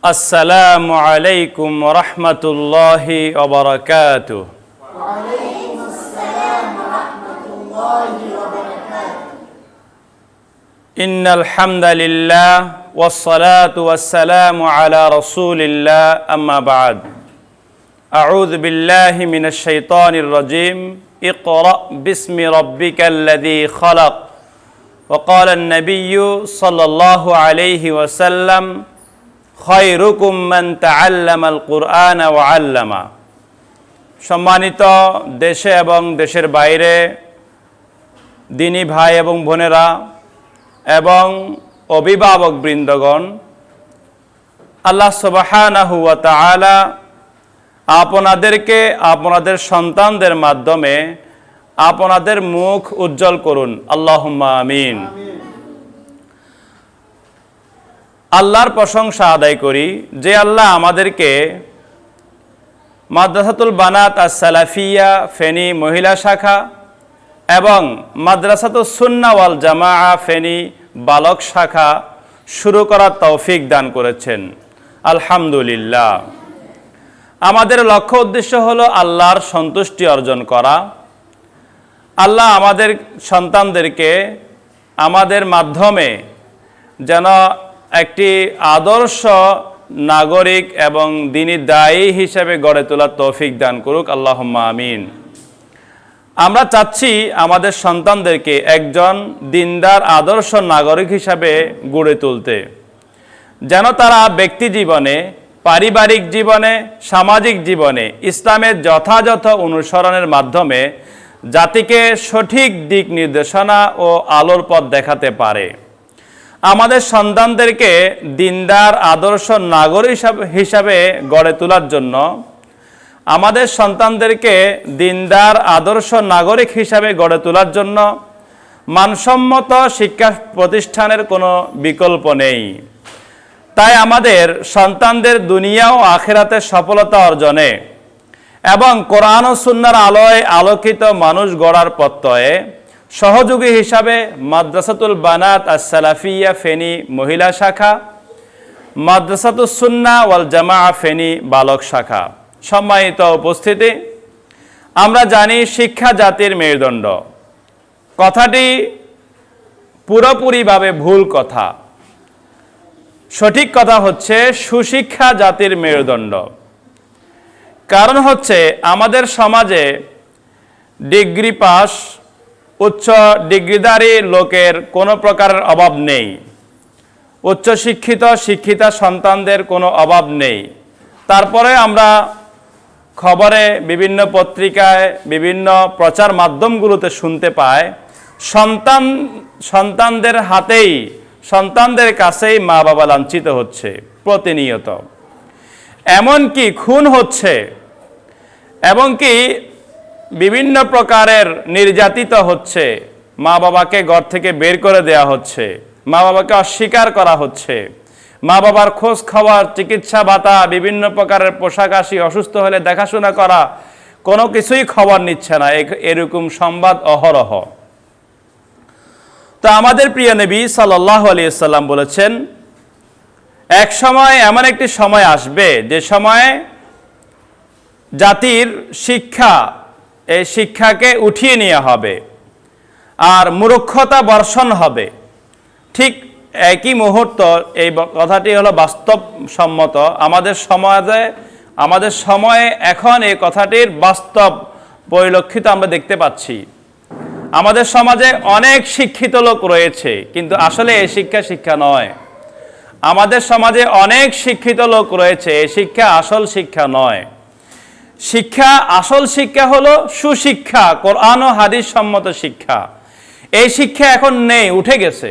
السلام عليكم ورحمة الله وبركاته. إن الحمد لله والصلاة والسلام على رسول الله أما بعد. أعوذ بالله من الشيطان الرجيم. اقرأ باسم ربك الذي خلق. وقال النبي صلى الله عليه وسلم খয়রুকুম মান তাআল্লামাল কুরআন ওয়া আল্লামা। সম্মানিত দেশে এবং দেশের বাইরে দিনী ভাই এবং বোনেরা এবং অভিভাবক বৃন্দগণ, আল্লাহ সুবহানাহু আপনাদেরকে আপনাদের সন্তানদের মাধ্যমে আপনাদের মুখ উজ্জ্বল করুন। আল্লাহুম্মা আমিন। আল্লাহর প্রশংসা আদায় করি যে আল্লাহ আমাদেরকে মাদ্রাসাতুল বানাত আর সালাফিয়া, ফেনী মহিলা শাখা এবং মাদ্রাসাতুল সুন্না ওয়াল জামা ফেনী বালক শাখা শুরু করার তৌফিক দান করেছেন। আলহামদুলিল্লাহ। আমাদের লক্ষ্য উদ্দেশ্য হলো আল্লাহর সন্তুষ্টি অর্জন করা। আল্লাহ আমাদের সন্তানদেরকে আমাদের মাধ্যমে যেন একটি আদর্শ নাগরিক এবং দিনী দায়ী হিসেবে গড়ে তোলার তৌফিক দান করুক আল্লাহ আমিন। আমরা চাচ্ছি আমাদের সন্তানদেরকে একজন দিনদার, আদর্শ নাগরিক হিসাবে গড়ে তুলতে। যেন তারা ব্যক্তি জীবনে, পারিবারিক জীবনে, সামাজিক জীবনে ইসলামের যথাযথ অনুসরণের মাধ্যমে জাতিকে সঠিক দিক নির্দেশনা ও আলোর পথ দেখাতে পারে। আমাদের সন্তানদেরকে দিনদার, আদর্শ নাগরিক হিসাবে গড়ে তোলার জন্য আমাদের সন্তানদেরকে দিনদার, আদর্শ নাগরিক হিসাবে গড়ে তোলার জন্য মানসম্মত শিক্ষা প্রতিষ্ঠানের কোনো বিকল্প নেই। তাই আমাদের সন্তানদের দুনিয়া ও আখেরাতে সফলতা অর্জনে এবং কোরআন সুন্নার আলোয় আলোকিত মানুষ গড়ার প্রত্যয়ে সহযোগী হিসাবে মাদ্রাসাতুল বানাত আর সালাফিয়া ফেনী মহিলা শাখা মাদ্রাসাতুল সুন্না ওয়াল জামা ফেনী বালক শাখা। সম্মানিত উপস্থিতি, আমরা জানি শিক্ষা জাতির মেরুদণ্ড। কথাটি পুরোপুরিভাবে ভুল কথা। সঠিক কথা হচ্ছে সুশিক্ষা জাতির মেরুদণ্ড। কারণ হচ্ছে আমাদের সমাজে ডিগ্রি পাস উচ্চ ডিগ্রিধারী লোকের কোনো প্রকারের অভাব নেই। উচ্চ শিক্ষিত, শিক্ষিতা সন্তানদের কোনো অভাব নেই। তারপরে আমরা খবরে বিভিন্ন পত্রিকায় বিভিন্ন প্রচার মাধ্যমগুলোতে শুনতে পাই, সন্তান, সন্তানদের হাতেই, সন্তানদের কাছেই মা বাবা লাঞ্ছিত হচ্ছে প্রতিনিয়ত। এমনকি খুন হচ্ছে এবং কি বিভিন্ন প্রকারের নির্যাতিত হচ্ছে। মা বাবাকে ঘর থেকে বের করে দেয়া হচ্ছে। মা বাবাকে অস্বীকার করা হচ্ছে। মা বাবার খোঁজ খাওয়ার চিকিৎসা ভাতা, বিভিন্ন প্রকারের পোশাক আসি অসুস্থ হলে দেখাশোনা করা, কোনো কিছুই খবর নিচ্ছে না। এরকম সংবাদ অহরহ। তো আমাদের প্রিয় নবী সাল্লাহ আলিয়াল্লাম বলেছেন, এক সময় এমন একটি সময় আসবে, যে সময়ে জাতির শিক্ষা এই শিক্ষাকে উঠিয়ে নেওয়া হবে আর মূর্খতা বর্ষণ হবে। ঠিক একই মুহূর্ত এই কথাটি হলো বাস্তবসম্মত। আমাদের সমাজে, আমাদের সময়ে এখন এই কথাটির বাস্তব পরিলক্ষিত আমরা দেখতে পাচ্ছি। আমাদের সমাজে অনেক শিক্ষিত লোক রয়েছে, কিন্তু আসলে এই শিক্ষা শিক্ষা নয়। আমাদের সমাজে অনেক শিক্ষিত লোক রয়েছে, এই শিক্ষা আসল শিক্ষা নয়। শিক্ষা, আসল শিক্ষা হলো সুশিক্ষা, কোরআন ও হাদিস সম্মত শিক্ষা। এই শিক্ষা এখন নেই, উঠে গেছে।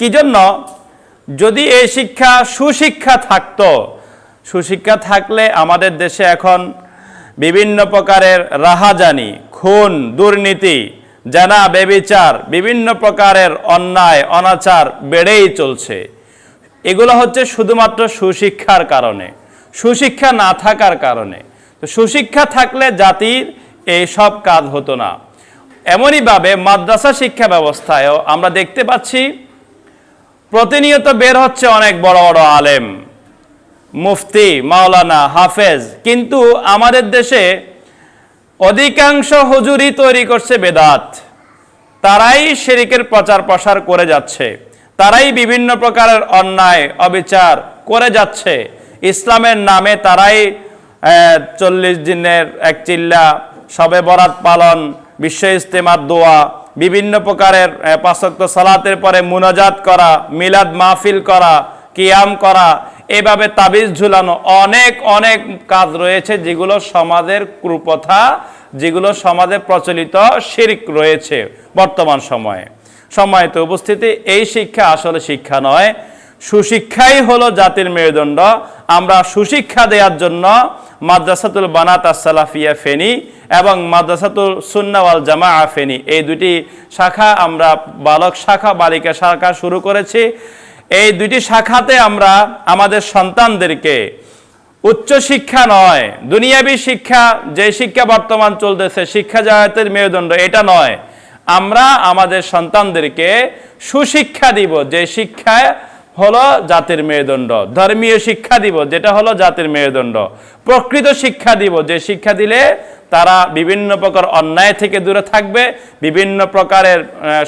কি জন্য যদি এই শিক্ষা সুশিক্ষা থাকতো, সুশিক্ষা থাকলে আমাদের দেশে এখন বিভিন্ন প্রকারের রাহাজানি, খুন, দুর্নীতি, জানা, বেবিচার, বিভিন্ন প্রকারের অন্যায়, অনাচার বেড়েই চলছে। এগুলো হচ্ছে শুধুমাত্র সুশিক্ষার কারণে। সুশিক্ষা না থাকার কারণে। তো সুশিক্ষা থাকলে জাতির এই সব কাজ হতো না। এমনইভাবে মাদ্রাসা শিক্ষা ব্যবস্থায়ও আমরা দেখতে পাচ্ছি, প্রতিনিয়ত বের হচ্ছে অনেক বড় বড় আলেম, মুফতি, মাওলানা, হাফেজ, কিন্তু আমাদের দেশে অধিকাংশ হুজুরি তৈরি করছে বেদাত। তারাই শেরিকের প্রচার প্রসার করে যাচ্ছে। তারাই বিভিন্ন প্রকারের অন্যায়, অবিচার করে যাচ্ছে। ইসলামের নামে তারাই চল্লিশ দিনের এক চিল্লা সবে বরাত পালন, বিশ্ব ইস্তেমার দোয়া, বিভিন্ন প্রকারের পাশক্ত সালাতের পরে মুনাজাত করা, মিলাদ মাহফিল করা, কিয়াম করা, এভাবে তাবিজ ঝুলানো অনেক অনেক কাজ রয়েছে যেগুলো সমাজের কুপ্রথা, যেগুলো সমাজে প্রচলিত শিরিক রয়েছে বর্তমান সময়ে। সম্মানিত উপস্থিতি, এই শিক্ষা আসলে শিক্ষা নয় সুশিক্ষাই হলো জাতির মেরুদণ্ড। আমরা সুশিক্ষা দেওয়ার জন্য মাদ্রাসাতুল বানাত সালাফিয়া ফেনী এবং মাদ্রাসাতুল সুন্নাওয়াল জামা ফেনী। এই দুটি শাখা আমরা বালক শাখা, বালিকা শাখা শুরু করেছি। এই দুটি শাখাতে আমরা আমাদের সন্তানদেরকে উচ্চ শিক্ষা নয়, দুনিয়াবী শিক্ষা, যে শিক্ষা বর্তমান চলতেছে, শিক্ষা জায়তের মেরুদণ্ড এটা নয়। আমরা আমাদের সন্তানদেরকে সুশিক্ষা দিব, যে শিক্ষা হলো জাতির মেরুদণ্ড। ধর্মীয় শিক্ষা দিব, যেটা হলো জাতির মেরুদণ্ড। প্রকৃত শিক্ষা দিব, যে শিক্ষা দিলে তারা বিভিন্ন প্রকার অন্যায় থেকে দূরে থাকবে, বিভিন্ন প্রকারের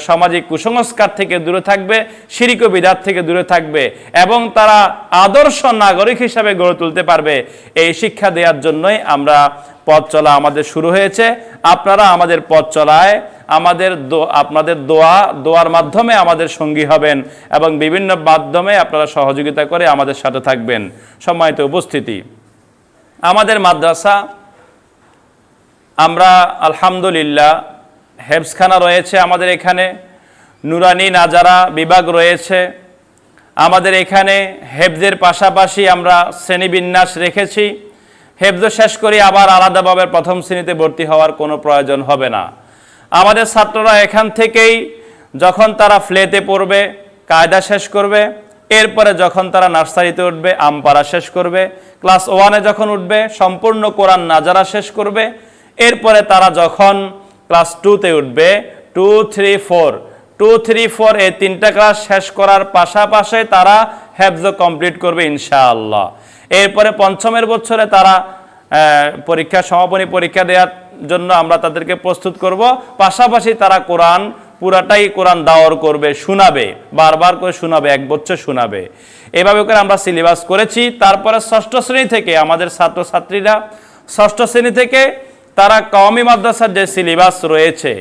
সামাজিক কুসংস্কার থেকে দূরে থাকবে, শিরিক বিদাত থেকে দূরে থাকবে এবং তারা আদর্শ নাগরিক হিসাবে গড়ে তুলতে পারবে। এই শিক্ষা দেওয়ার জন্যই আমরা পথ চলা আমাদের শুরু হয়েছে। আপনারা আমাদের পথ চলায় আমাদের আপনাদের দোয়া, দোয়ার মাধ্যমে আমাদের সঙ্গী হবেন এবং বিভিন্ন মাধ্যমে আপনারা সহযোগিতা করে আমাদের সাথে থাকবেন। সম্মানিত উপস্থিতি। আমাদের মাদ্রাসা আমরা আলহামদুলিল্লাহ হেফসখানা রয়েছে আমাদের এখানে, নুরানি নাজারা বিভাগ রয়েছে। আমাদের এখানে হেফজের পাশাপাশি আমরা শ্রেণীবিন্যাস রেখেছি। হেফজ শেষ করি আবার আলাদাভাবে প্রথম শ্রেণীতে ভর্তি হওয়ার কোনো প্রয়োজন হবে না। আমাদের ছাত্ররা এখান থেকেই যখন তারা ফ্লেতে পড়বে, কায়দা শেষ করবে, এরপরে যখন তারা নার্সারিতে উঠবে, আমপাড়া শেষ করবে, ক্লাস ওয়ানে যখন উঠবে, সম্পূর্ণ কোরআন নাজারা শেষ করবে এরপরে তারা যখন ক্লাস টুতে উঠবে two three four two three four এই তিনটা ক্লাস শেষ করার পাশাপাশি তারা হ্যাবজ কমপ্লিট করবে ইনশাআল্লাহ। এরপরে পঞ্চমের বছরে তারা পরীক্ষা, সমাপনী পরীক্ষা দেওয়ার জন্য আমরা তাদেরকে প্রস্তুত করব। পাশাপাশি তারা কোরআন পুরাটাই কোরআন দাওয়ার করবে, শোনাবে, বারবার করে শোনাবে, এক বছর শোনাবে। এভাবে করে আমরা সিলেবাস করেছি। তারপরে ষষ্ঠ শ্রেণি থেকে আমাদের ছাত্রছাত্রীরা, ষষ্ঠ শ্রেণি থেকে তারা কওমি মাদ্রাসার যে সিলেবাস রয়েছে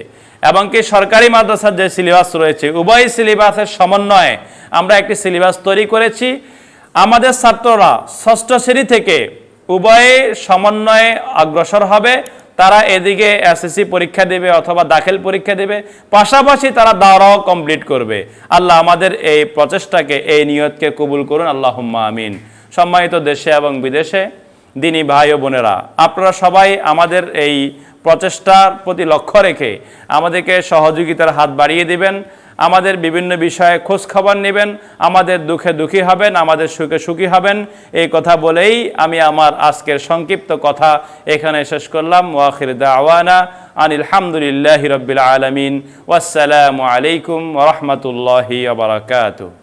এবং কি সরকারি মাদ্রাসার যে সিলেবাস রয়েছে, উভয় সিলেবাসের সমন্বয়ে আমরা একটি সিলেবাস তৈরি করেছি। আমাদের ছাত্ররা ষষ্ঠ শ্রেণি থেকে উভয়ে সমন্বয়ে অগ্রসর হবে। তারা এদিকে এসএসসি পরীক্ষা দেবে অথবা দাখিল পরীক্ষা দেবে। পাশাপাশি তারা দাওরাও কমপ্লিট করবে। আল্লাহ আমাদের এই প্রচেষ্টাকে, এই নিয়তকে কবুল করুন। আল্লাহ আমিন। সম্মানিত দেশে এবং বিদেশে দিনী ভাই ও বোনেরা, আপনারা সবাই আমাদের এই প্রচেষ্টার প্রতি লক্ষ্য রেখে আমাদেরকে সহযোগিতার হাত বাড়িয়ে দিবেন, আমাদের বিভিন্ন বিষয়ে খোঁজ খবর নেবেন, আমাদের দুঃখে দুঃখী হবেন, আমাদের সুখে সুখী হবেন। এই কথা বলেই আমি আমার আজকের সংক্ষিপ্ত কথা এখানে শেষ করলাম। ওয়াখির দাওয়ানা আনিল হামদুলিল্লাহি রব্বিল আলমিন। ওয়াসসালামু আলাইকুম ওরহমতুল্লাহি বারাকাতুহ।